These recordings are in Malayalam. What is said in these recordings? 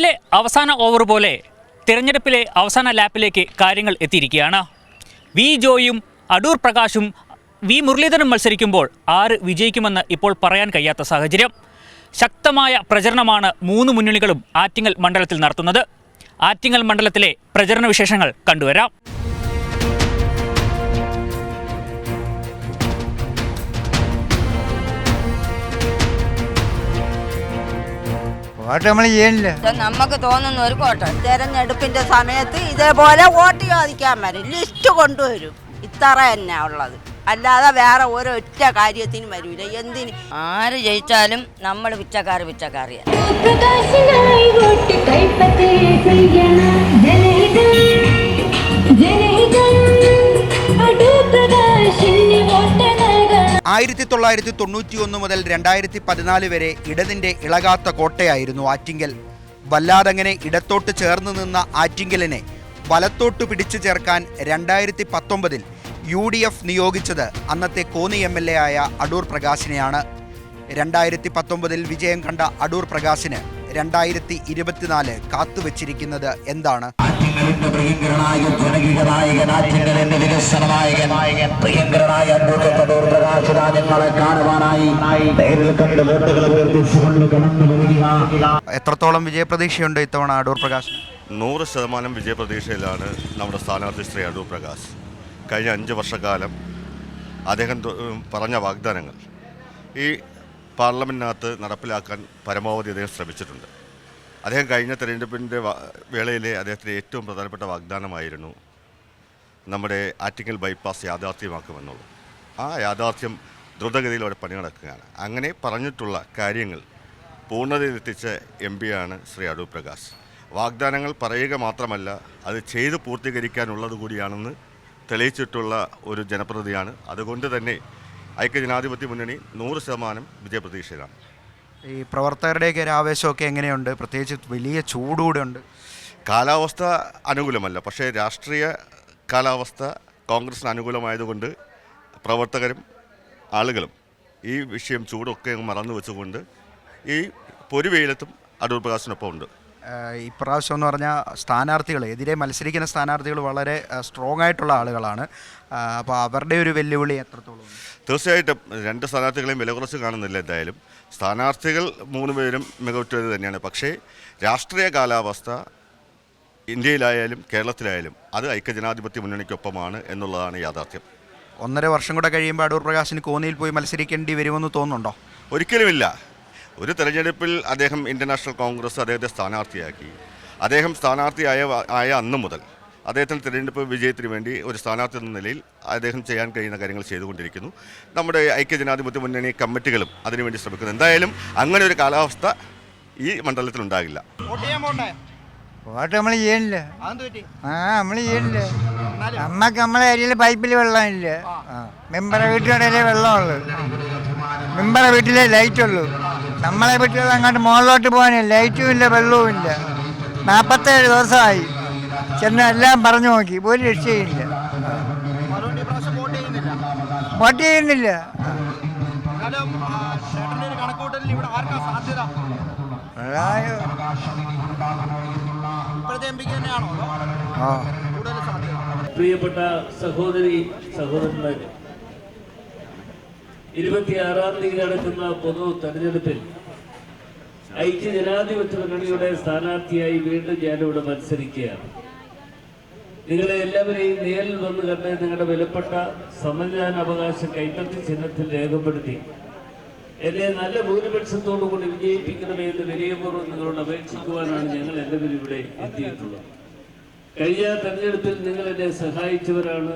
ക്രിക്കറ്റിലെ അവസാന ഓവർ പോലെ തിരഞ്ഞെടുപ്പിലെ അവസാന ലാപ്പിലേക്ക് കാര്യങ്ങൾ എത്തിയിരിക്കുകയാണ്. വി ജോയും അടൂർ പ്രകാശും വി മുരളീധരൻ മത്സരിക്കുമ്പോൾ ആര് വിജയിക്കുമെന്ന് ഇപ്പോൾ പറയാൻ കഴിയാത്ത സാഹചര്യം. ശക്തമായ പ്രചരണമാണ് മൂന്ന് മുന്നണികളും ആറ്റിങ്ങൽ മണ്ഡലത്തിൽ നടത്തുന്നത്. ആറ്റിങ്ങൽ മണ്ഡലത്തിലെ പ്രചരണ വിശേഷങ്ങൾ കണ്ടുവരാം. വോട്ട് നമ്മൾ ചെയ്യണില്ല. നമുക്ക് തോന്നുന്ന ഒരു കോട്ട തെരഞ്ഞെടുപ്പിന്റെ സമയത്ത് ഇതേപോലെ വോട്ട് ചോദിക്കാൻ വരും. ലിസ്റ്റ് കൊണ്ടുവരും. ഇത്ര തന്നെ ഉള്ളത്. അല്ലാതെ വേറെ ഒരൊറ്റ കാര്യത്തിനും വരൂല. എന്തിന്? ആര് ജയിച്ചാലും നമ്മൾ പിച്ചക്കാർ പിച്ചക്കാറിയ ജനഹിതം ആയിരത്തി തൊള്ളായിരത്തി തൊണ്ണൂറ്റി ഒന്ന് മുതൽ രണ്ടായിരത്തി പതിനാല് വരെ ഇടതിന്റെ ഇളകാത്ത കോട്ടയായിരുന്നു ആറ്റിങ്കൽ. വല്ലാതങ്ങനെ ഇടത്തോട്ട് ചേർന്ന് നിന്ന ആറ്റിങ്കലിനെ വലത്തോട്ട് പിടിച്ചു ചേർക്കാൻ രണ്ടായിരത്തി പത്തൊമ്പതിൽ യു ഡി എഫ് നിയോഗിച്ചത് അന്നത്തെ കോന്നി എം എൽ എ ആയ അടൂർ പ്രകാശിനെയാണ്. രണ്ടായിരത്തി പത്തൊമ്പതിൽ വിജയം കണ്ട അടൂർ പ്രകാശിന് രണ്ടായിരത്തി ഇരുപത്തിനാല് കാത്തുവച്ചിരിക്കുന്നത് എന്താണ്? എത്രത്തോളം വിജയപ്രതീക്ഷയുണ്ട് ഇത്തവണ അടൂർ പ്രകാശ് നൂറ് ശതമാനം വിജയപ്രതീക്ഷയിലാണ് നമ്മുടെ സ്ഥാനാർത്ഥി ശ്രീ അടൂർ പ്രകാശ്. കഴിഞ്ഞ അഞ്ച് വർഷക്കാലം അദ്ദേഹം പറഞ്ഞ വാഗ്ദാനങ്ങൾ. ഈ പാർലമെന്റിനകത്ത് നടപ്പിലാക്കാൻ പരമാവധി അദ്ദേഹം ശ്രമിച്ചിട്ടുണ്ട്. അദ്ദേഹം കഴിഞ്ഞ തെരഞ്ഞെടുപ്പിന്റെ വേളയിലെ അദ്ദേഹത്തിന്റെ ഏറ്റവും പ്രധാനപ്പെട്ട വാഗ്ദാനമായിരുന്നു നമ്മുടെ ആറ്റിങ്ങൽ ബൈപ്പാസ് യാഥാർത്ഥ്യമാക്കുമെന്നുള്ളത്. ആ യാഥാർത്ഥ്യം ദ്രുതഗതിയിൽ അവിടെ പണി നടക്കുകയാണ് അങ്ങനെ പറഞ്ഞിട്ടുള്ള കാര്യങ്ങൾ പൂർണതയിലെത്തിച്ച എം പിയാണ് ശ്രീ അടൂർ പ്രകാശ്. വാഗ്ദാനങ്ങൾ പറയുക മാത്രമല്ല അത് ചെയ്ത് പൂർത്തീകരിക്കാനുള്ളത് കൂടിയാണെന്ന് തെളിയിച്ചിട്ടുള്ള ഒരു ജനപ്രതിയാണ്. അതുകൊണ്ട് തന്നെ ഐക്യജനാധിപത്യ മുന്നണി നൂറ് ശതമാനം വിജയപ്രതീക്ഷയിലാണ്. ഈ പ്രവർത്തകരുടെയൊക്കെ ഒരു ആവേശമൊക്കെ എങ്ങനെയുണ്ട്? പ്രത്യേകിച്ച് വലിയ ചൂടുകൂടെ ഉണ്ട്. കാലാവസ്ഥ അനുകൂലമല്ല പക്ഷേ രാഷ്ട്രീയ കാലാവസ്ഥ കോൺഗ്രസിന് അനുകൂലമായതുകൊണ്ട് പ്രവർത്തകരും ആളുകളും ഈ വിഷയം ചൂടൊക്കെ മറന്നു വെച്ചുകൊണ്ട് ഈ പൊരുവെയിലത്തും അടൂർ പ്രകാശിനൊപ്പം ഉണ്ട് ഇപ്രാവശ്യം എന്ന് പറഞ്ഞാൽ സ്ഥാനാർത്ഥികൾ എതിരെ മത്സരിക്കുന്ന സ്ഥാനാർത്ഥികൾ വളരെ സ്ട്രോങ് ആയിട്ടുള്ള ആളുകളാണ്. അപ്പോൾ അവരുടെ ഒരു വെല്ലുവിളി എത്രത്തോളം? തീർച്ചയായിട്ടും രണ്ട് സ്ഥാനാർത്ഥികളെയും വില കുറച്ച് കാണുന്നില്ല എന്തായാലും. സ്ഥാനാർത്ഥികൾ മൂന്ന് പേരും മികവുറ്റത് തന്നെയാണ്. പക്ഷേ രാഷ്ട്രീയ കാലാവസ്ഥ ഇന്ത്യയിലായാലും കേരളത്തിലായാലും അത് ഐക്യജനാധിപത്യ മുന്നണിക്കൊപ്പമാണ് എന്നുള്ളതാണ് യാഥാർത്ഥ്യം. ഒന്നര വർഷം കൂടെ കഴിയുമ്പോൾ അടൂർ പ്രകാശിന് കോന്നിയിൽ പോയി മത്സരിക്കേണ്ടി വരുമെന്ന് തോന്നുന്നുണ്ടോ? ഒരിക്കലുമില്ല. ഒരു തെരഞ്ഞെടുപ്പിൽ അദ്ദേഹം ഇന്റർനാഷണൽ കോൺഗ്രസ് അദ്ദേഹത്തെ സ്ഥാനാർത്ഥിയാക്കി. അദ്ദേഹം സ്ഥാനാർത്ഥിയായ ആയ അന്ന് മുതൽ അദ്ദേഹത്തിന് തിരഞ്ഞെടുപ്പ് വിജയത്തിന് വേണ്ടി ഒരു സ്ഥാനാർത്ഥി എന്ന നിലയിൽ അദ്ദേഹം ചെയ്യാൻ കഴിയുന്ന കാര്യങ്ങൾ ചെയ്തുകൊണ്ടിരിക്കുന്നു. നമ്മുടെ ഐക്യജനാധിപത്യ മുന്നണി കമ്മിറ്റികളും അതിനുവേണ്ടി ശ്രമിക്കുന്നു. എന്തായാലും അങ്ങനെ ഒരു കാലാവസ്ഥ ഈ മണ്ഡലത്തിൽ ഉണ്ടാകില്ല. വോട്ട് നമ്മൾ ചെയ്യണില്ല. ആ നമ്മൾ ചെയ്യണില്ല. നമ്മക്ക് നമ്മളെ ഏരിയയിൽ പൈപ്പിൽ വെള്ളമില്ല. ആ മെമ്പറെ വീട്ടിലേ വെള്ളമുള്ളൂ. മെമ്പറെ വീട്ടിലെ ലൈറ്റ് ഉള്ളൂ നമ്മളെ പറ്റി അങ്ങോട്ട് മുകളിലോട്ട് പോകാനില്ല ലൈറ്റും ഇല്ല വെള്ളവും ഇല്ല. നാൽപ്പത്തേഴ് ദിവസമായി. ചെന്ന് എല്ലാം പറഞ്ഞു നോക്കി ഒരു രക്ഷയില്ല വോട്ട് ചെയ്യുന്നില്ല. പ്രിയപ്പെട്ട സഹോദരി സഹോദരന്മാരെ ഇരുപത്തിയാറാം തീയതി നടക്കുന്ന പൊതു തെരഞ്ഞെടുപ്പിൽ ഐക്യ ജനാധിപത്യ മുന്നണിയുടെ സ്ഥാനാർത്ഥിയായി വീണ്ടും ഞാനിവിടെ മത്സരിക്കുകയാണ്. നിങ്ങളെ എല്ലാവരെയും നേരിൽ വന്ന് കണ്ട് നിങ്ങളുടെ വിലപ്പെട്ട സമ്മതിദാന അവകാശം കൈപ്പറ്റി ചിഹ്നത്തിൽ രേഖപ്പെടുത്തി എന്നെ നല്ല ഭൂരിപക്ഷത്തോടു കൂടി വിജയിപ്പിക്കണമേ എന്ന് വിനയപൂർവം നിങ്ങളോട് അപേക്ഷിക്കുവാനാണ് ഞങ്ങൾ എല്ലാവരും ഇവിടെ എത്തിയിട്ടുള്ളത്. കഴിഞ്ഞ തെരഞ്ഞെടുപ്പിൽ നിങ്ങൾ എന്നെ സഹായിച്ചവരാണ്.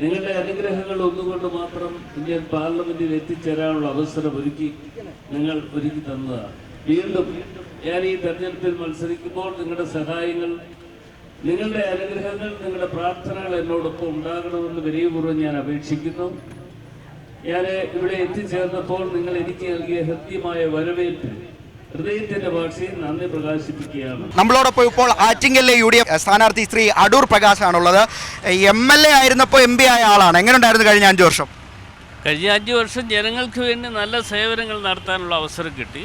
നിങ്ങളുടെ അനുഗ്രഹങ്ങൾ ഒന്നുകൊണ്ട് മാത്രം ഇന്ത്യൻ പാർലമെന്റിൽ എത്തിച്ചേരാനുള്ള അവസരം ഒരുക്കി നിങ്ങൾ ഒരുക്കി തന്നതാണ്. വീണ്ടും ഞാൻ ഈ തെരഞ്ഞെടുപ്പിൽ മത്സരിക്കുമ്പോൾ നിങ്ങളുടെ സഹായങ്ങൾ നിങ്ങളുടെ അനുഗ്രഹങ്ങൾ നിങ്ങളുടെ പ്രാർത്ഥനകൾ എന്നോടൊപ്പം ഉണ്ടാകണമെന്ന് വിനയപൂർവം ഞാൻ അപേക്ഷിക്കുന്നു. ഞാൻ ഇവിടെ എത്തിച്ചേർന്നപ്പോൾ നിങ്ങൾ എനിക്ക് നൽകിയ ഹൃദ്യമായ വരവേൽപ്പ് നമ്മളോടൊപ്പം ഇപ്പോൾ ആറ്റിങ്ങലിലെ യു ഡി എഫ് സ്ഥാനാർത്ഥി ശ്രീ അടൂർ പ്രകാശാണുള്ളത്. എം എൽ എ ആയിരുന്നപ്പോൾ എം പി ആയ ആളാണ്. എങ്ങനെ ഉണ്ടായിരുന്നു കഴിഞ്ഞ അഞ്ച് വർഷം? കഴിഞ്ഞ അഞ്ച് വർഷം ജനങ്ങൾക്ക് വേണ്ടി നല്ല സേവനങ്ങൾ നടത്താനുള്ള അവസരം കിട്ടി.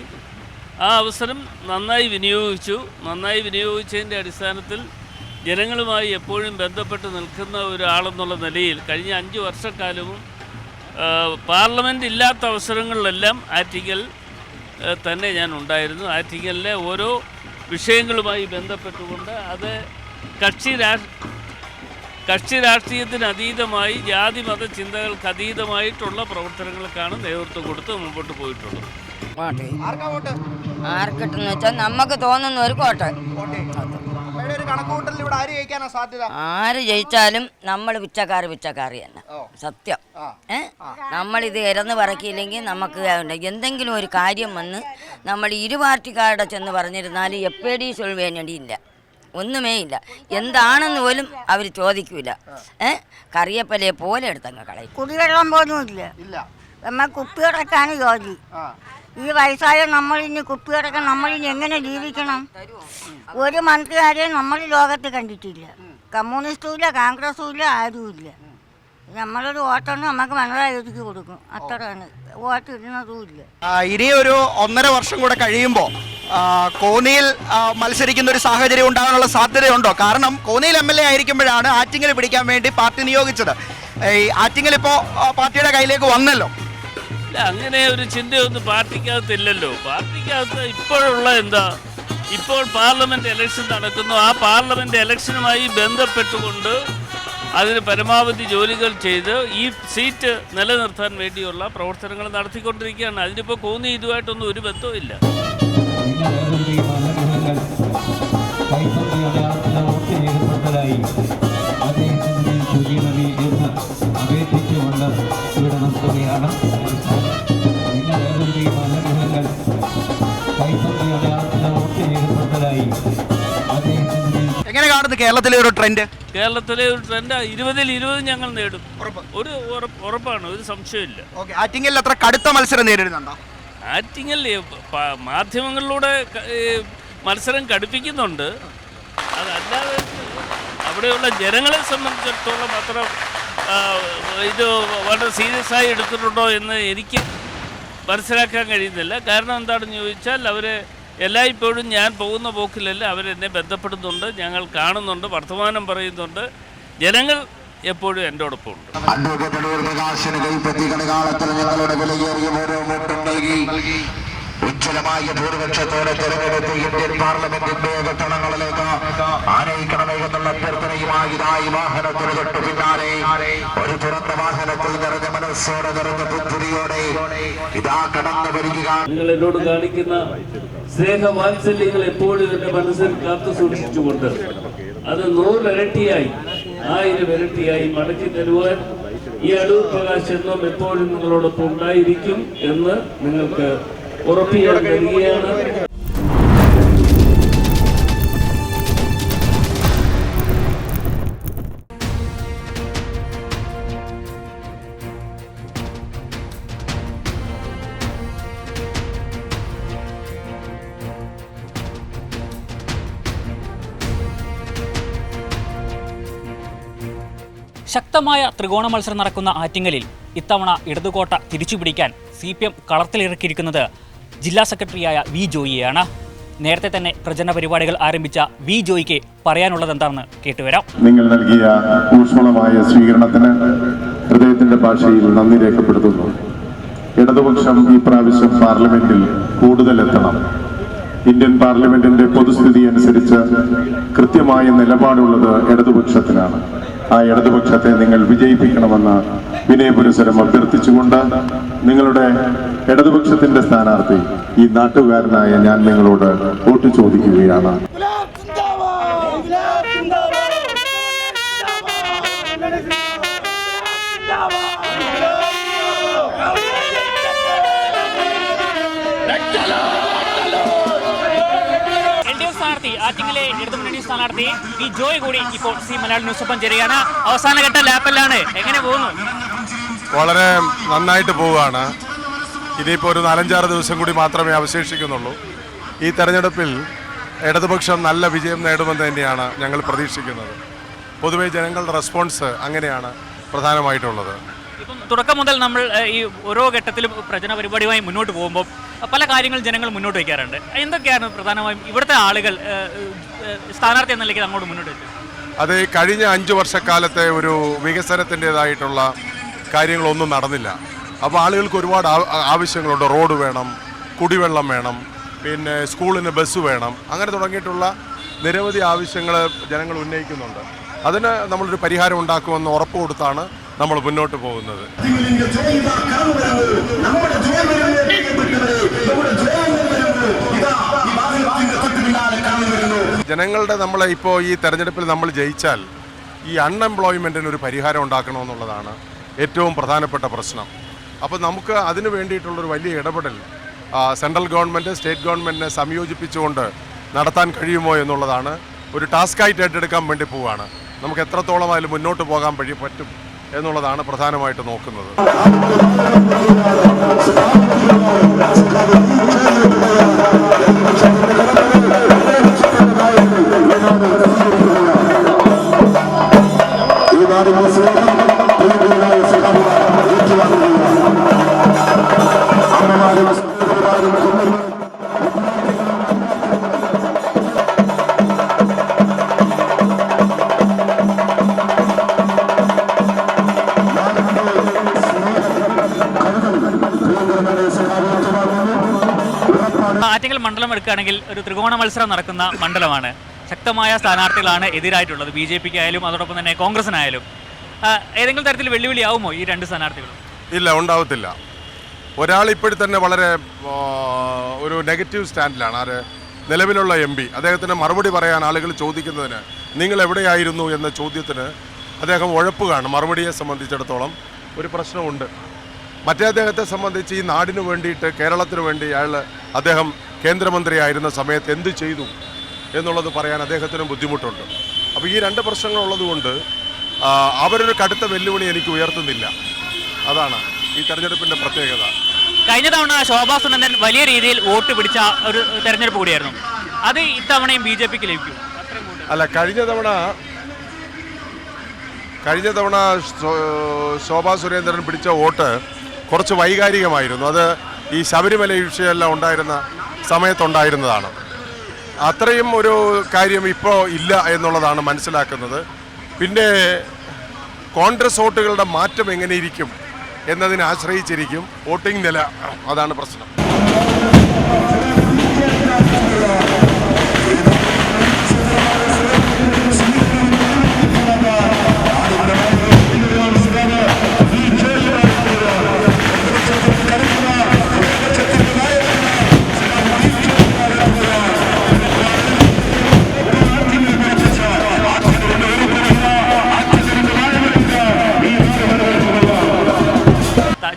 ആ അവസരം നന്നായി വിനിയോഗിച്ചു. നന്നായി വിനിയോഗിച്ചതിന്റെ അടിസ്ഥാനത്തിൽ ജനങ്ങളുമായി എപ്പോഴും ബന്ധപ്പെട്ട് നിൽക്കുന്ന ഒരാളെന്നുള്ള നിലയിൽ കഴിഞ്ഞ അഞ്ച് വർഷക്കാലവും പാർലമെന്റ് ഇല്ലാത്ത അവസരങ്ങളിലെല്ലാം ആറ്റിങ്ങൽ ആ, തന്നെ ഞാൻ ഉണ്ടായിരുന്നു. ആറ്റിങ്ങലിലെ ഓരോ വിഷയങ്ങളുമായി ബന്ധപ്പെട്ടുകൊണ്ട് അത് കക്ഷി കക്ഷി രാഷ്ട്രീയത്തിന് അതീതമായി ജാതി മത ചിന്തകൾക്ക് അതീതമായിട്ടുള്ള പ്രവർത്തനങ്ങൾക്കാണ് നേതൃത്വം കൊടുത്ത് മുമ്പോട്ട് പോയിട്ടുള്ളത്. ആർക്കിട്ടെന്ന് വെച്ചാൽ നമുക്ക് തോന്നുന്ന ഒരു ഒരു കണക്കുകൂട്ടലിൽ ഇവിടെ ആര് ജയിക്കാനാ സാധ്യത? ആര് ജയിച്ചാലും നമ്മൾ പിച്ചക്കാർ പിച്ചക്കാർ തന്നെ. സത്യം. ഏ? ഇത് ഇരന്ന് പറക്കിയില്ലെങ്കിൽ നമുക്ക് എന്തെങ്കിലും ഒരു കാര്യം വന്ന് നമ്മൾ ഇരു പാർട്ടിക്കാരുടെ ചെന്ന് പറഞ്ഞിരുന്നാൽ എപ്പേടി സൊൽവേനടിയില്ല ഒന്നുമേ ഇല്ല. എന്താണെന്ന് പോലും അവർ ചോദിക്കൂല. ഏ? കറിയപ്പലയെ പോലെ എടുത്തങ്ങ് കളയും. കുടിവെള്ളം പോലും ഇല്ല. കുപ്പി നമ്മ കുപ്പിയടക്കാണ് ജോലി ഈ വയസ്സായ നമ്മളിനി കുപ്പിയടക്കം ഇനി എങ്ങനെ ജീവിക്കണം? ഒരു മന്ത്രിയാരെയും നമ്മൾ ലോകത്ത് കണ്ടിട്ടില്ല. കമ്മ്യൂണിസ്റ്റും ഇല്ല കോൺഗ്രസും ഇല്ല ആരും ഇല്ല നമ്മളൊരു വോട്ടൊന്നും നമുക്ക് മനസ്സിലായി ഒതുക്കി കൊടുക്കും. അത്രയാണ്. വോട്ട് ഇടുന്നതും ഇല്ല ഇനി ഒരു ഒന്നര വർഷം കൂടെ കഴിയുമ്പോൾ കോന്നിയിൽ മത്സരിക്കുന്ന ഒരു സാഹചര്യം ഉണ്ടാകാനുള്ള സാധ്യതയുണ്ടോ? കാരണം കോന്നിയിൽ എം എൽ എ ആയിരിക്കുമ്പോഴാണ് ആറ്റിങ്ങൽ പിടിക്കാൻ വേണ്ടി പാർട്ടി നിയോഗിച്ചത്. ഈ ആറ്റിങ്ങൽ ഇപ്പോൾ പാർട്ടിയുടെ കയ്യിലേക്ക് വന്നല്ലോ. ഇല്ല അങ്ങനെ ഒരു ചിന്തയൊന്നും പാർട്ടിക്കകത്തില്ലല്ലോ. പാർട്ടിക്കകത്ത് ഇപ്പോഴുള്ള എന്താ ഇപ്പോൾ പാർലമെന്റ് ഇലക്ഷൻ നടക്കുന്നു. ആ പാർലമെന്റ് ഇലക്ഷനുമായി ബന്ധപ്പെട്ടുകൊണ്ട് അതിന് പരമാവധി ജോലികൾ ചെയ്ത് ഈ സീറ്റ് നിലനിർത്താൻ വേണ്ടിയുള്ള പ്രവർത്തനങ്ങൾ നടത്തിക്കൊണ്ടിരിക്കുകയാണ്. അതിനിപ്പോൾ കോന്നി ഇതുമായിട്ടൊന്നും ഒരു ബന്ധവും ഇല്ല. കേരളത്തിലെ ഒരു ട്രെൻഡ് കേരളത്തിലെ ഒരു ട്രെൻഡ് ഇരുപതിൽ ഇരുപത് ഞങ്ങൾ നേടും. ഒരു ഉറപ്പ് ഉറപ്പാണ് ഒരു സംശയമില്ല ഓക്കെ ആറ്റിങ്ങലിൽ അത്ര കടുത്ത മത്സരം നേരിടുന്നുണ്ടോ? ആറ്റിങ്ങൽ മാധ്യമങ്ങളിലൂടെ മത്സരം കടുപ്പിക്കുന്നുണ്ട്. അതല്ലാതെ അവിടെയുള്ള ജനങ്ങളെ സംബന്ധിച്ചിടത്തോളം അത്ര ഇത് വളരെ സീരിയസ് ആയി എടുത്തിട്ടുണ്ടോ എന്ന് എനിക്ക് മനസ്സിലാക്കാൻ കഴിയുന്നില്ല. കാരണം എന്താണെന്ന് ചോദിച്ചാൽ അവർ എല്ലായ്പ്പോഴും ഞാൻ പോകുന്ന പോക്കിലല്ല അവരെന്നെ ബന്ധപ്പെടുന്നുണ്ട് ഞങ്ങൾ കാണുന്നുണ്ട് വർത്തമാനം പറയുന്നുണ്ട്. ജനങ്ങൾ എപ്പോഴും എന്റെ ഒപ്പം ഉണ്ട്. അഡ്വക്കേറ്റ് പ്രകാശന് കൈപ്പറ്റി കളികാലത്തിൽ ഞങ്ങളുടെ വിലയേറിയ ഓരോ വോട്ടും നൽകി. ഉജ്ജ്വലമായ ഭൂരിപക്ഷത്തോടെ തെരഞ്ഞെടുത്ത് ഇന്ത്യൻ പാർലമെന്റിന്റെ ഘട്ടണങ്ങളിലേക്ക് ആനയിക്കണമേ എന്നുള്ള അഭ്യർത്ഥനയുമായി ഇതായി വാഹനത്തിന് തൊട്ട് പിന്നാലെ. ഒരു തുറന്ന വാഹനത്തിൽ നിറഞ്ഞ മനസ്സോടെ നിറഞ്ഞ ബുദ്ധിയോടെ ഇതാ കടന്നു വരിക. നിങ്ങൾ എന്നോട് കാണിക്കുന്ന സ്നേഹ സ്നേഹവാത്സല്യങ്ങൾ എപ്പോഴും എന്റെ മനസ്സിൽ കാത്തു സൂക്ഷിച്ചുകൊണ്ട് അത് നൂറിരട്ടിയായി ആയിരം ഇരട്ടിയായി മടക്കി തരുവാൻ ഈ അടൂർ പ്രകാശ് എന്നും എപ്പോഴും നിങ്ങളോടൊപ്പം ഉണ്ടായിരിക്കും എന്ന് നിങ്ങൾക്ക് ഉറപ്പ് ഞാൻ നൽകുകയാണ് ശക്തമായ ത്രികോണ മത്സരം നടക്കുന്ന ആറ്റിങ്ങലിൽ ഇത്തവണ ഇടതുകോട്ട തിരിച്ചുപിടിക്കാൻ സി പി എം കളത്തിലിറക്കിയിരിക്കുന്നത് ജില്ലാ സെക്രട്ടറിയായ വി ജോയിയാണ് നേരത്തെ തന്നെ പ്രചരണ പരിപാടികൾ ആരംഭിച്ച വി ജോയിക്ക് പറയാനുള്ളത് എന്താണെന്ന് കേട്ടുവരാം. നിങ്ങൾ നൽകിയ ഊഷ്മളമായ സ്വീകരണത്തിന് ഹൃദയത്തിന്റെ ഭാഷയിൽ നന്ദി രേഖപ്പെടുത്തുന്നു. ഇടതുപക്ഷം ഈ പ്രാവശ്യം പാർലമെന്റിൽ കൂടുതൽ എത്തണം ഇന്ത്യൻ പാർലമെന്റിന്റെ പൊതുസ്ഥിതി അനുസരിച്ച് കൃത്യമായ നിലപാടുള്ളത് ഇടതുപക്ഷത്തിനാണ്. ആ ഇടതുപക്ഷത്തെ നിങ്ങൾ വിജയിപ്പിക്കണമെന്ന് വിനയപുരസരം അഭ്യർത്ഥിച്ചുകൊണ്ട് നിങ്ങളുടെ ഇടതുപക്ഷത്തിന്റെ സ്ഥാനാർത്ഥി ഈ നാട്ടുകാരനായ ഞാൻ നിങ്ങളോട് വോട്ട് ചോദിക്കുകയാണ്. ആറ്റിങ്ങലെ ഇടതുമുന്നണി സ്ഥാനാർത്ഥി ഈ ജോയ് കൂടി ഇപ്പോൾ സി മലയാളം ന്യൂസൊപ്പം അവസാന അവസാനഘട്ട ലാപ്പല്ലാണ്. എങ്ങനെ പോകുന്നു? വളരെ നന്നായിട്ട് പോവുകയാണ്. ഇനിയിപ്പോൾ ഒരു നാലഞ്ചാറ് ദിവസം കൂടി മാത്രമേ അവശേഷിക്കുന്നുള്ളൂ. ഈ തെരഞ്ഞെടുപ്പിൽ ഇടതുപക്ഷം നല്ല വിജയം നേടുമെന്ന് തന്നെയാണ് ഞങ്ങൾ പ്രതീക്ഷിക്കുന്നത്. പൊതുവെ ജനങ്ങളുടെ റെസ്പോൺസ് അങ്ങനെയാണ് പ്രധാനമായിട്ടുള്ളത്. തുടക്കം മുതൽ നമ്മൾ ഈ ഓരോ ഘട്ടത്തിലും പ്രചരണ പരിപാടിയുമായി മുന്നോട്ട് പോകുമ്പോൾ പല കാര്യങ്ങൾ ജനങ്ങൾ മുന്നോട്ട് വയ്ക്കാറുണ്ട്. എന്തൊക്കെയാണ് പ്രധാനമായും ഇവിടുത്തെ ആളുകൾ സ്ഥാനാർത്ഥി എന്ന നിലയ്ക്ക് അങ്ങോട്ട് മുന്നോട്ട് വെച്ചത് അത് കഴിഞ്ഞ അഞ്ച് വർഷക്കാലത്തെ ഒരു വികസനത്തിന്റെതായിട്ടുള്ള കാര്യങ്ങളൊന്നും നടന്നില്ല. അപ്പോൾ ആളുകൾക്ക് ഒരുപാട് ആവശ്യങ്ങളുണ്ട്. റോഡ് വേണം കുടിവെള്ളം വേണം പിന്നെ സ്കൂളിന് ബസ് വേണം അങ്ങനെ തുടങ്ങിയിട്ടുള്ള നിരവധി ആവശ്യങ്ങൾ ജനങ്ങൾ ഉന്നയിക്കുന്നുണ്ട്. അതിന് നമ്മളൊരു പരിഹാരം ഉണ്ടാക്കുമെന്ന് ഉറപ്പ് കൊടുത്താണ് നമ്മൾ മുന്നോട്ട് പോകുന്നത്. ജനങ്ങളുടെ നമ്മൾ ഇപ്പോൾ ഈ തെരഞ്ഞെടുപ്പിൽ നമ്മൾ ജയിച്ചാൽ ഈ അൺഎംപ്ലോയ്മെന്റിന് ഒരു പരിഹാരം ഉണ്ടാക്കണമെന്നുള്ളതാണ് ഏറ്റവും പ്രധാനപ്പെട്ട പ്രശ്നം. അപ്പോൾ നമുക്ക് അതിന് വേണ്ടിയിട്ടുള്ളൊരു വലിയ ഇടപെടൽ സെൻട്രൽ ഗവൺമെന്റ് സ്റ്റേറ്റ് ഗവൺമെന്റിനെ സംയോജിപ്പിച്ചുകൊണ്ട് നടത്താൻ കഴിയുമോ എന്നുള്ളതാണ് ഒരു ടാസ്ക്കായിട്ട് ഏറ്റെടുക്കാൻ വേണ്ടി പോവുകയാണ് നമുക്ക് എത്രത്തോളം അതിൽ മുന്നോട്ട് പോകാൻ വഴി പറ്റും എന്നുള്ളതാണ് പ്രധാനമായിട്ട് നോക്കുന്നത്. മണ്ഡലം എടുക്കുകയാണെങ്കിൽ ഒരു ത്രികോണ മത്സരം നടക്കുന്ന മണ്ഡലമാണ്. ശക്തമായ സ്ഥാനാർത്ഥികളാണ് എതിരായിട്ടുള്ളത്. ബി ജെ പിക്ക് ആയാലും അതോടൊപ്പം തന്നെ കോൺഗ്രസിനായാലും. ഏതെങ്കിലും തരത്തിൽ വെല്ലുവിളിയാവുമോ ഈ രണ്ട് സ്ഥാനാർത്ഥികളും? ഇല്ല ഉണ്ടാവത്തില്ല. ഒരാൾ ഇപ്പോഴും തന്നെ വളരെ ഒരു നെഗറ്റീവ് സ്റ്റാൻഡിലാണ്. ആര്? നിലവിലുള്ള എം പി. അദ്ദേഹത്തിന് മറുപടി പറയാൻ ആളുകൾ ചോദിക്കുന്നതിന് നിങ്ങൾ എവിടെയായിരുന്നു? എന്ന ചോദ്യത്തിന് അദ്ദേഹം ഉഴപ്പുകയാണ് മറുപടിയെ സംബന്ധിച്ചിടത്തോളം ഒരു പ്രശ്നമുണ്ട്. മറ്റേ അദ്ദേഹത്തെ സംബന്ധിച്ച് ഈ നാടിനു വേണ്ടിയിട്ട് കേരളത്തിന് വേണ്ടി അയാൾ അദ്ദേഹം കേന്ദ്രമന്ത്രിയായിരുന്ന സമയത്ത് എന്ത് ചെയ്തു എന്നുള്ളത് പറയാൻ അദ്ദേഹത്തിനും ബുദ്ധിമുട്ടുണ്ട്. അപ്പോൾ ഈ രണ്ട് പ്രശ്നങ്ങളുള്ളത് കൊണ്ട് ആ, അവരൊരു കടുത്ത വെല്ലുവിളി എനിക്ക് ഉയർത്തുന്നില്ല. അതാണ് ഈ തെരഞ്ഞെടുപ്പിന്റെ പ്രത്യേകത. കഴിഞ്ഞ തവണ ശോഭാ സുനന്ദൻ വലിയ രീതിയിൽ വോട്ട് പിടിച്ച ഒരു തെരഞ്ഞെടുപ്പ് കൂടിയായിരുന്നു. അത് ഇത്തവണയും ബി ജെ പിക്ക് ലഭിക്കും. അല്ല കഴിഞ്ഞ തവണ കഴിഞ്ഞ തവണ ശോഭാ സുരേന്ദ്രൻ പിടിച്ച വോട്ട് കുറച്ച് വൈകാരികമായിരുന്നു. അത് ഈ ശബരിമല വിഷയമെല്ലാം ഉണ്ടായിരുന്ന സമയത്തുണ്ടായിരുന്നതാണ്. അത്രയും ഒരു കാര്യം ഇപ്പോൾ ഇല്ല എന്നുള്ളതാണ് മനസ്സിലാക്കുന്നത്. പിന്നെ കോൺഗ്രസ് വോട്ടുകളുടെ മാറ്റം എങ്ങനെയിരിക്കും എന്നതിനെ ആശ്രയിച്ചിരിക്കും വോട്ടിംഗ് നില. അതാണ് പ്രശ്നം.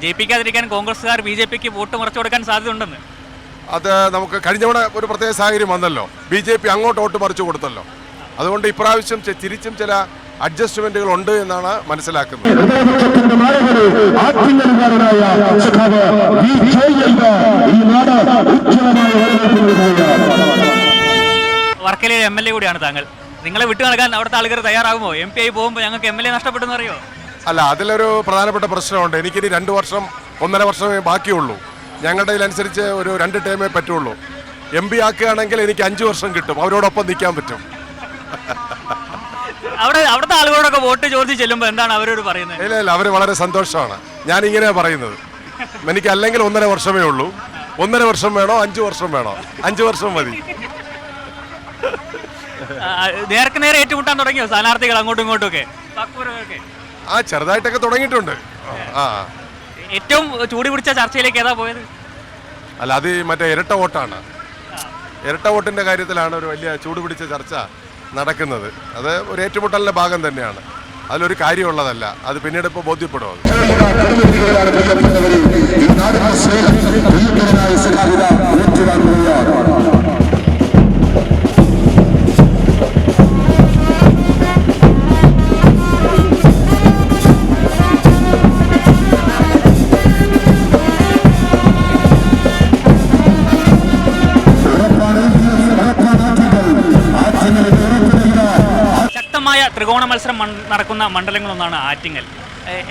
ജയിപ്പിക്കാതിരിക്കാൻ കോൺഗ്രസ്സുകാർ ബി ജെ പിക്ക് വോട്ട് മറച്ചു കൊടുക്കാൻ സാധ്യതയുണ്ടെന്ന്. അത് നമുക്ക് കഴിഞ്ഞ തവണ ഒരു പ്രത്യേക സാഹചര്യം വന്നല്ലോ. ബി ജെ പി അങ്ങോട്ട് വോട്ട് മറിച്ചു കൊടുത്തല്ലോ. അതുകൊണ്ട് ഇപ്രാവശ്യം തിരിച്ചും ചില അഡ്ജസ്റ്റ്മെന്റുകൾ ഉണ്ട് എന്നാണ് മനസ്സിലാക്കുന്നത്. വർക്കലയിൽ എം എൽ എ കൂടിയാണ് താങ്കൾ. നിങ്ങളെ വിട്ടു നടക്കാൻ അവിടുത്തെ ആളുകൾ തയ്യാറാകുമോ? എം പി ആയി പോകുമ്പോൾ ഞങ്ങൾക്ക് എം എൽ എ നഷ്ടപ്പെട്ടെന്ന് അറിയോ? അല്ല അതിലൊരു പ്രധാനപ്പെട്ട പ്രശ്നമുണ്ട്. എനിക്കിനി രണ്ട് വർഷം ഒന്നര വർഷമേ ബാക്കിയുള്ളൂ. ഞങ്ങളുടെ ഇതിലനുസരിച്ച് ഒരു രണ്ട് ടൈമേ പറ്റുള്ളൂ. എം പി ആക്കുകയാണെങ്കിൽ എനിക്ക് അഞ്ച് വർഷം കിട്ടും. അവരോടൊപ്പം നിൽക്കാൻ പറ്റും. അവിടെ അവിടുത്തെ ആളുകളോടൊക്കെ വോട്ട് ചോദിച്ച് ചെല്ലുമ്പോൾ എന്താണ് അവരോട് പറയുന്നത്? ഇല്ല ഇല്ല അവർ വളരെ സന്തോഷമാണ്. ഞാൻ ഇങ്ങനെയാണ് പറയുന്നത്. എനിക്ക് അല്ലെങ്കിൽ ഒന്നര വർഷമേ ഉള്ളൂ. ഒന്നര വർഷം വേണോ അഞ്ച് വർഷം വേണോ? അഞ്ച് വർഷം മതി. നേരക്കു നേർക്ക് നേരെ ഏറ്റുമുട്ടാൻ തുടങ്ങിയോ? സ്ഥാനാർത്ഥികൾ അങ്ങോട്ടും ഇങ്ങോട്ടും ഒക്കെ. ആ ചെറുതായിട്ടൊക്കെ തുടങ്ങിയിട്ടുണ്ട്. ആ. ഏറ്റവും ചൂടി പിടിച്ച ചർച്ചയിലേക്ക് ഏതാ പോയത്? അല്ല അത് മറ്റേ ഇരട്ട വോട്ടാണ്. ഇരട്ട വോട്ടിന്റെ കാര്യത്തിലാണ് ഒരു വലിയ ചൂട് പിടിച്ച ചർച്ച നടക്കുന്നത്. അത് ഒരു ഏറ്റുമുട്ടലിന്റെ ഭാഗം തന്നെയാണ്. അതിലൊരു കാര്യമുള്ളതല്ല. അത് പിന്നീട് ഇപ്പോൾ ബോധ്യപ്പെടും അത്. മത്സരം നടക്കുന്ന മണ്ഡലങ്ങളൊന്നാണ് ആറ്റിങ്ങൽ.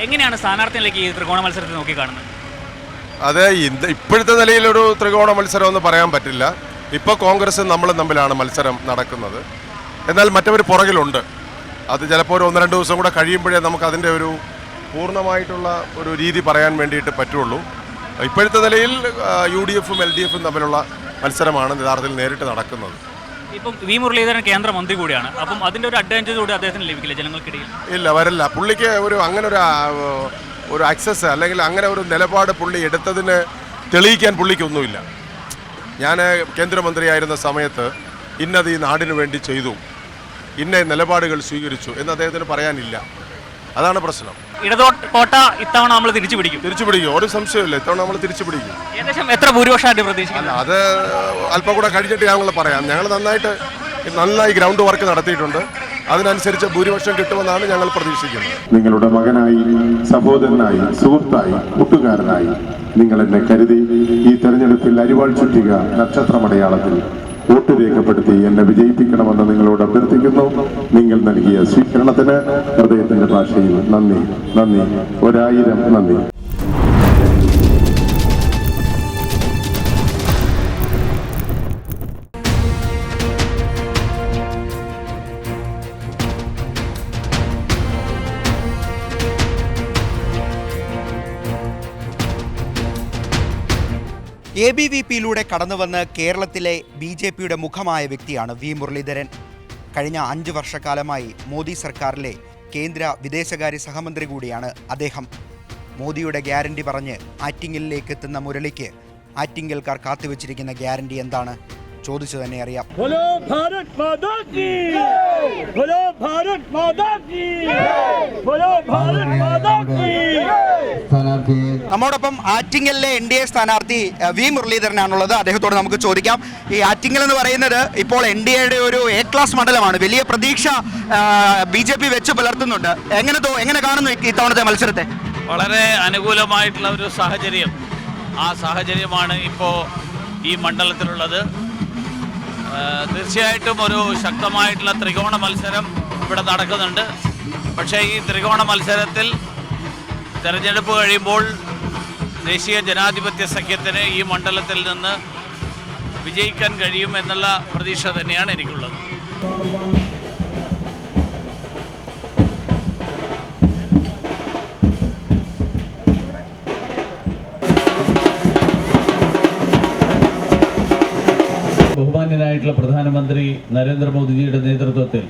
എങ്ങനെയാണ് സ്ഥാനാർത്ഥികളിലേക്ക് ഈ ത്രികോണ മത്സരത്തെ നോക്കി കാണുന്നത്? അത് ഇന്ന് ഇപ്പോഴത്തെ നിലയിലൊരു ത്രികോണ മത്സരം എന്ന് പറയാൻ പറ്റില്ല. ഇപ്പോൾ കോൺഗ്രസ് നമ്മൾ തമ്മിലാണ് മത്സരം നടക്കുന്നത്. എന്നാൽ മറ്റവർ പുറകിലുണ്ട്. അത് ചിലപ്പോൾ ഒരു ഒന്ന് രണ്ട് ദിവസം കൂടെ കഴിയുമ്പോഴേ നമുക്ക് അതിന്റെ ഒരു പൂർണമായിട്ടുള്ള ഒരു രീതി പറയാൻ വേണ്ടിയിട്ട് പറ്റുള്ളൂ. ഇപ്പോഴത്തെ നിലയിൽ യു ഡി എഫും എൽ ഡി എഫും തമ്മിലുള്ള മത്സരമാണ് യഥാർത്ഥത്തിൽ നേരിട്ട് നടക്കുന്നത്. ഇപ്പം വി മുരളീധരൻ കേന്ദ്രമന്ത്രി കൂടിയാണ്. അപ്പം അതിന്റെ ഒരു അഡ്വാന്റേജ് കൂടി അദ്ദേഹത്തിന് ലഭിക്കില്ല ജനങ്ങൾക്കിടയിൽ? ഇല്ല വരില്ല. പുള്ളിക്ക് ഒരു അങ്ങനെ ഒരു ഒരു ആക്സസ് അല്ലെങ്കിൽ അങ്ങനെ ഒരു നിലപാട് പുള്ളി എടുത്തതിന് തെളിയിക്കാൻ പുള്ളിക്കൊന്നുമില്ല. ഞാൻ കേന്ദ്രമന്ത്രിയായിരുന്ന സമയത്ത് ഇന്നത് ഈ നാടിന് വേണ്ടി ചെയ്തു. ഇന്ന നിലപാടുകൾ സ്വീകരിച്ചു എന്ന് അദ്ദേഹത്തിന് പറയാനില്ല. അതാണ് പ്രശ്നം. ഇടതോട്ട് കോട്ട ഇത്തവണ നമ്മൾ തിരിച്ചു പിടിക്കും തിരിച്ചു പിടിക്കും ഒരു സംശയമില്ല ഇത്തവണ നമ്മൾ തിരിച്ചു പിടിക്കും ഏകദേശം എത്ര ഭൂരിപക്ഷമായിട്ട് പ്രതീക്ഷിക്കുന്നത് അത് അല്പം കൂടെ കഴിഞ്ഞിട്ട് ഞങ്ങൾ പറയാം. ഞങ്ങൾ നന്നായിട്ട് നന്നായി ഗ്രൗണ്ട് വർക്ക് നടത്തിയിട്ടുണ്ട്. അതിനനുസരിച്ച് ഭൂരിപക്ഷം കിട്ടുമെന്നാണ് ഞങ്ങൾ പ്രതീക്ഷിക്കുന്നത്. നിങ്ങളുടെ മകനായി സഹോദരനായി സുഹൃത്തായി കൂട്ടുകാരനായി നിങ്ങൾ എന്നെ കരുതി ഈ തെരഞ്ഞെടുപ്പിൽ അരിവാൾ ചുറ്റിക നക്ഷത്രമടയാളത്തിൽ. വോട്ട് രേഖപ്പെടുത്തി എന്നെ വിജയിപ്പിക്കണമെന്ന് നിങ്ങളോട് അഭ്യർത്ഥിക്കുന്നു. നിങ്ങൾ നൽകിയ സ്വീകരണത്തിന് ഹൃദയത്തിന്റെ ഭാഷയിൽ നന്ദി നന്ദി. ഒരായിരം നന്ദി. എ ബി വി പിയിലൂടെ കടന്നുവന്ന് കേരളത്തിലെ ബി ജെ പിയുടെ മുഖമായ വ്യക്തിയാണ് വി മുരളീധരൻ. കഴിഞ്ഞ അഞ്ച് വർഷക്കാലമായി മോദി സർക്കാരിലെ കേന്ദ്ര വിദേശകാര്യ സഹമന്ത്രി കൂടിയാണ് അദ്ദേഹം. മോദിയുടെ ഗ്യാരണ്ടി പറഞ്ഞ് ആറ്റിങ്ങലിലേക്ക് എത്തുന്ന മുരളിക്ക് ആറ്റിങ്ങൽക്കാർ കാത്തുവച്ചിരിക്കുന്ന ഗ്യാരണ്ടി എന്താണ്? ചോദിച്ചു തന്നെ അറിയാം. നമ്മോടൊപ്പം ആറ്റിങ്ങലിലെ എൻ ഡി എ സ്ഥാനാർത്ഥി വി മുരളീധരനാണുള്ളത്. അദ്ദേഹത്തോട് നമുക്ക് ചോദിക്കാം. ഈ ആറ്റിങ്ങൽ എന്ന് പറയുന്നത് ഇപ്പോൾ എൻ ഡി എയുടെ ഒരു എ ക്ലാസ് മണ്ഡലമാണ്. വലിയ പ്രതീക്ഷ ബി ജെ പി വെച്ച് പുലർത്തുന്നുണ്ട്. എങ്ങനെ തോ- എങ്ങനെ കാണുന്നു ഈ- ഇത്തവണത്തെ മത്സരത്തെ? വളരെ അനുകൂലമായിട്ടുള്ള ഒരു സാഹചര്യം. ആ സാഹചര്യമാണ് ഇപ്പോൾ ഈ മണ്ഡലത്തിലുള്ളത്. തീർച്ചയായിട്ടും ഒരു ശക്തമായിട്ടുള്ള ത്രികോണ മത്സരം ഇവിടെ നടക്കുന്നുണ്ട്. പക്ഷേ ഈ ത്രികോണ മത്സരത്തിൽ തെരഞ്ഞെടുപ്പ് കഴിയുമ്പോൾ ദേശീയ ജനാധിപത്യ സഖ്യത്തിന് ഈ മണ്ഡലത്തിൽ നിന്ന് വിജയിക്കാൻ കഴിയും എന്നുള്ള പ്രതീക്ഷ തന്നെയാണ് എനിക്കുള്ളത്. ബഹുമാന്യനായിട്ടുള്ള പ്രധാനമന്ത്രി നരേന്ദ്രമോദിജിയുടെ നേതൃത്വത്തിൽ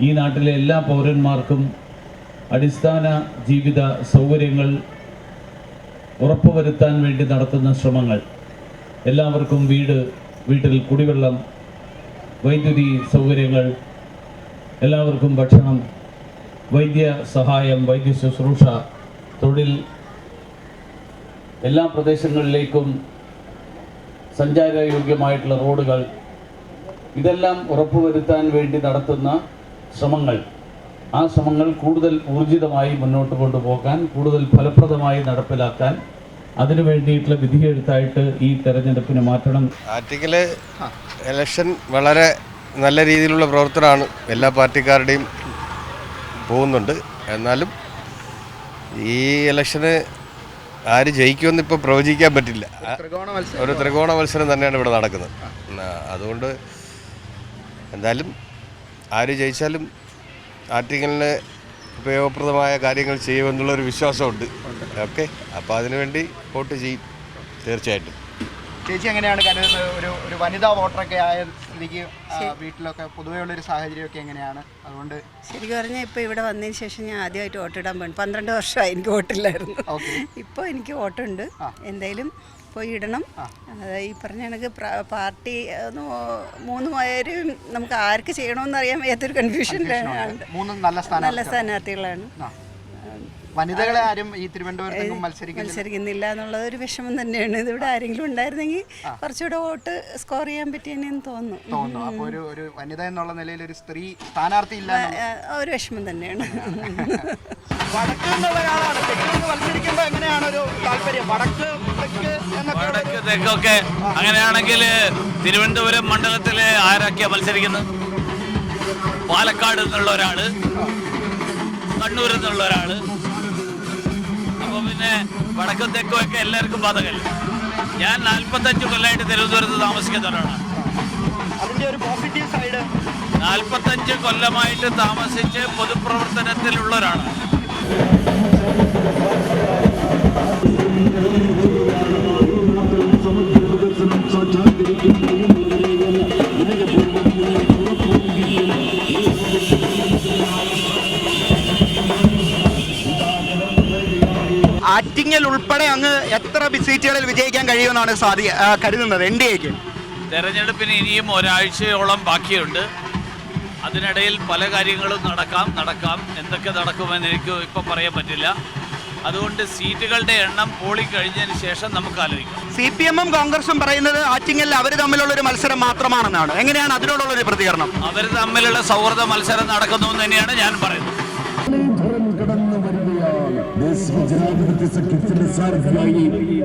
ഈ നാട്ടിലെ എല്ലാ പൗരന്മാർക്കും അടിസ്ഥാന ജീവിത സൗകര്യങ്ങൾ ഉറപ്പുവരുത്താൻ വേണ്ടി നടത്തുന്ന ശ്രമങ്ങൾ. എല്ലാവർക്കും വീട് വീട്ടിൽ കുടിവെള്ളം വൈദ്യുതി സൗകര്യങ്ങൾ എല്ലാവർക്കും ഭക്ഷണം വൈദ്യ സഹായം വൈദ്യ ശുശ്രൂഷ തൊഴിൽ എല്ലാ പ്രദേശങ്ങളിലേക്കും സഞ്ചാരയോഗ്യമായിട്ടുള്ള റോഡുകൾ ഇതെല്ലാം ഉറപ്പുവരുത്താൻ വേണ്ടി നടത്തുന്ന ശ്രമങ്ങൾ. ആ ശ്രമങ്ങൾ കൂടുതൽ ഊർജിതമായി മുന്നോട്ട് കൊണ്ടുപോകാൻ കൂടുതൽ ഫലപ്രദമായി നടപ്പിലാക്കാൻ അതിനു വേണ്ടിയിട്ടുള്ള വിധിയെഴുത്തായിട്ട് ഈ തെരഞ്ഞെടുപ്പിന് മാറ്റണം. ആറ്റിങ്ങൽ ഇലക്ഷൻ വളരെ നല്ല രീതിയിലുള്ള പ്രവർത്തനമാണ് എല്ലാ പാർട്ടിക്കാരുടെയും പോകുന്നുണ്ട്. എന്നാലും ഈ ഇലക്ഷന് ആര് ജയിക്കുമെന്ന് ഇപ്പോൾ പ്രവചിക്കാൻ പറ്റില്ല. ഒരു ത്രികോണ മത്സരം. തന്നെയാണ് ഇവിടെ നടക്കുന്നത്. അതുകൊണ്ട് എന്തായാലും ആര് ജയിച്ചാലും ആറ്റിങ്ങലിന് ഉപയോഗപ്രദമായ കാര്യങ്ങൾ ചെയ്യുമെന്നുള്ളൊരു വിശ്വാസമുണ്ട്. ഓക്കെ? അപ്പോൾ അതിനുവേണ്ടി വോട്ട് ചെയ്യും തീർച്ചയായിട്ടും. ചേച്ചി എങ്ങനെയാണ് കരുതുന്നത്? ഒരു ഒരു വനിതാ വോട്ടറൊക്കെ ആയ സ്ഥിതിക്ക് വീട്ടിലൊക്കെ പൊതുവെയുള്ള ഒരു സാഹചര്യമൊക്കെ എങ്ങനെയാണ്? അതുകൊണ്ട് ശരിക്കും പറഞ്ഞാൽ ഇപ്പോൾ ഇവിടെ വന്നതിന് ശേഷം ഞാൻ ആദ്യമായിട്ട് വോട്ടിടാൻ പോയി പന്ത്രണ്ട് വർഷമായി എനിക്ക് വോട്ടില്ലായിരുന്നു. ഇപ്പോൾ എനിക്ക് വോട്ടുണ്ട്. എന്തായാലും പോയി ഇടണം ഈ പറഞ്ഞ കണക്ക് പാർട്ടി മൂന്ന് പേരും നമുക്ക് ആർക്ക് ചെയ്യണമെന്ന് അറിയാൻ വയ്യാത്തൊരു കൺഫ്യൂഷനിലാണ് നല്ല സ്ഥാനാർത്ഥികളാണ്. വനിതകളെ ആരും ഈ തിരുവനന്തപുരത്തേക്കും മത്സരിക്കുന്നില്ല. മത്സരിക്കുന്നില്ല എന്നുള്ളത് ഒരു വിഷമം തന്നെയാണ്. ഇതിവിടെ ആരെങ്കിലും ഉണ്ടായിരുന്നെങ്കിൽ കുറച്ചുകൂടെ വോട്ട് സ്കോർ ചെയ്യാൻ പറ്റിയെന്ന് തോന്നുന്നു. തോന്നുന്നു. അപ്പോൾ ഒരു ഒരു വനിത എന്നുള്ള നിലയിൽ ഒരു സ്ത്രീ സ്ഥാനാർത്ഥി ഇല്ല ഒരു വിഷമം തന്നെയാണ്. മത്സരിക്കുമ്പോൾ എങ്ങനെയാണ് ഒരു താല്പര്യം? വടക്ക് വടക്ക് തെക്കൊക്കെ അങ്ങനെയാണെങ്കിൽ തിരുവനന്തപുരം മണ്ഡലത്തിലെ ആരൊക്കെയാ മത്സരിക്കുന്നത്? പാലക്കാട് എന്നുള്ള ഒരാൾ കണ്ണൂരിൽ നിന്നുള്ള ഒരാൾ പിന്നെ വടക്കും തെക്കും ഒക്കെ എല്ലാവർക്കും ബാധകല്ല ഞാൻ നാൽപ്പത്തഞ്ച് കൊല്ലമായിട്ട് തിരുവനന്തപുരത്ത് താമസിക്കുന്നവരാണ്. അതിന്റെ ഒരു പോസിറ്റീവ് സൈഡ് നാൽപ്പത്തഞ്ച് കൊല്ലമായിട്ട് താമസിച്ച് പൊതുപ്രവർത്തനത്തിലുള്ളവരാണ്. ആറ്റിങ്ങൽ ഉൾപ്പെടെ അങ്ങ് എത്ര സീറ്റുകളിൽ വിജയിക്കാൻ കഴിയുമെന്നാണ് സാധി കരുതുന്നത് എൻ ഡി എക്ക്. തെരഞ്ഞെടുപ്പിന് ഇനിയും ഒരാഴ്ചയോളം ബാക്കിയുണ്ട്. അതിനിടയിൽ പല കാര്യങ്ങളും നടക്കാം നടക്കാം. എന്തൊക്കെ നടക്കുമെന്ന് എനിക്ക് ഇപ്പോൾ പറയാൻ പറ്റില്ല. അതുകൊണ്ട് സീറ്റുകളുടെ എണ്ണം പോളി കഴിഞ്ഞതിന് ശേഷം നമുക്ക് ആലോചിക്കാം. സി പി എമ്മും കോൺഗ്രസും പറയുന്നത് ആറ്റിങ്ങൽ അവർ തമ്മിലുള്ള ഒരു മത്സരം മാത്രമാണെന്നാണ്. എങ്ങനെയാണ് അതിനോടുള്ള ഒരു പ്രതികരണം? അവർ തമ്മിലുള്ള സൗഹൃദ മത്സരം നടക്കുന്നു എന്ന് തന്നെയാണ് ഞാൻ പറയുന്നത്. ജനാധിപത്യ സഖ്യത്തിന്റെ സാരഥിയായി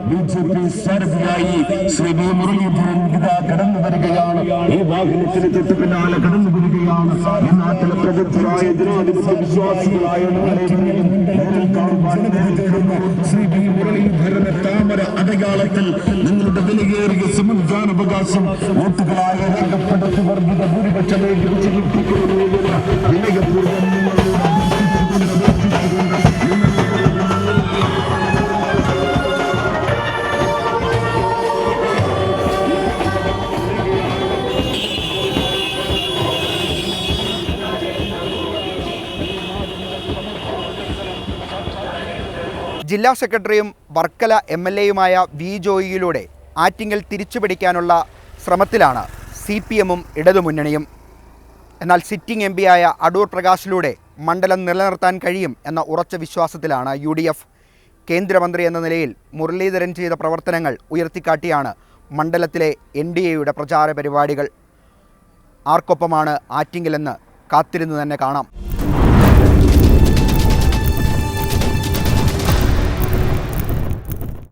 ബി ജെ പി സാരഥിയായി ശ്രീ വി മുരളീധരൻ ഇതാ കടന്നു വരികയാണ്. ഈ വാഹനത്തിന് തൊട്ട് പിന്നാലെ കടന്നു വരികയാണ്. ഈ നാട്ടിലെ പ്രഗത്ഭരായ ജനാധിപത്യ വിശ്വാസികളായ. ശ്രീ വി മുരളീധരന്റെ താമര അടയാളത്തിൽ നിങ്ങളുടെ വിലയേറിയ സമ്മതിദാനാവകാശം വോട്ടുകളായ രേഖപ്പെടുത്തി വർദ്ധിത ഭൂരിപക്ഷമേ വിജയിപ്പിക്കുന്നു ജില്ലാ സെക്രട്ടറിയും വർക്കല എം എൽ എയുമായ വി ജോയിയിലൂടെ ആറ്റിങ്ങൽ തിരിച്ചുപിടിക്കാനുള്ള ശ്രമത്തിലാണ് സി പി എമ്മും ഇടതുമുന്നണിയും. എന്നാൽ സിറ്റിംഗ് എം പിയായ അടൂർ പ്രകാശിലൂടെ മണ്ഡലം നിലനിർത്താൻ കഴിയും എന്ന ഉറച്ച വിശ്വാസത്തിലാണ് യു ഡി എഫ്. കേന്ദ്രമന്ത്രി എന്ന നിലയിൽ മുരളീധരൻ ചെയ്ത പ്രവർത്തനങ്ങൾ ഉയർത്തിക്കാട്ടിയാണ് മണ്ഡലത്തിലെ എൻ ഡി എയുടെ പ്രചാര പരിപാടികൾ. ആർക്കൊപ്പമാണ് ആറ്റിങ്ങലെന്ന് കാത്തിരുന്ന് തന്നെ കാണാം.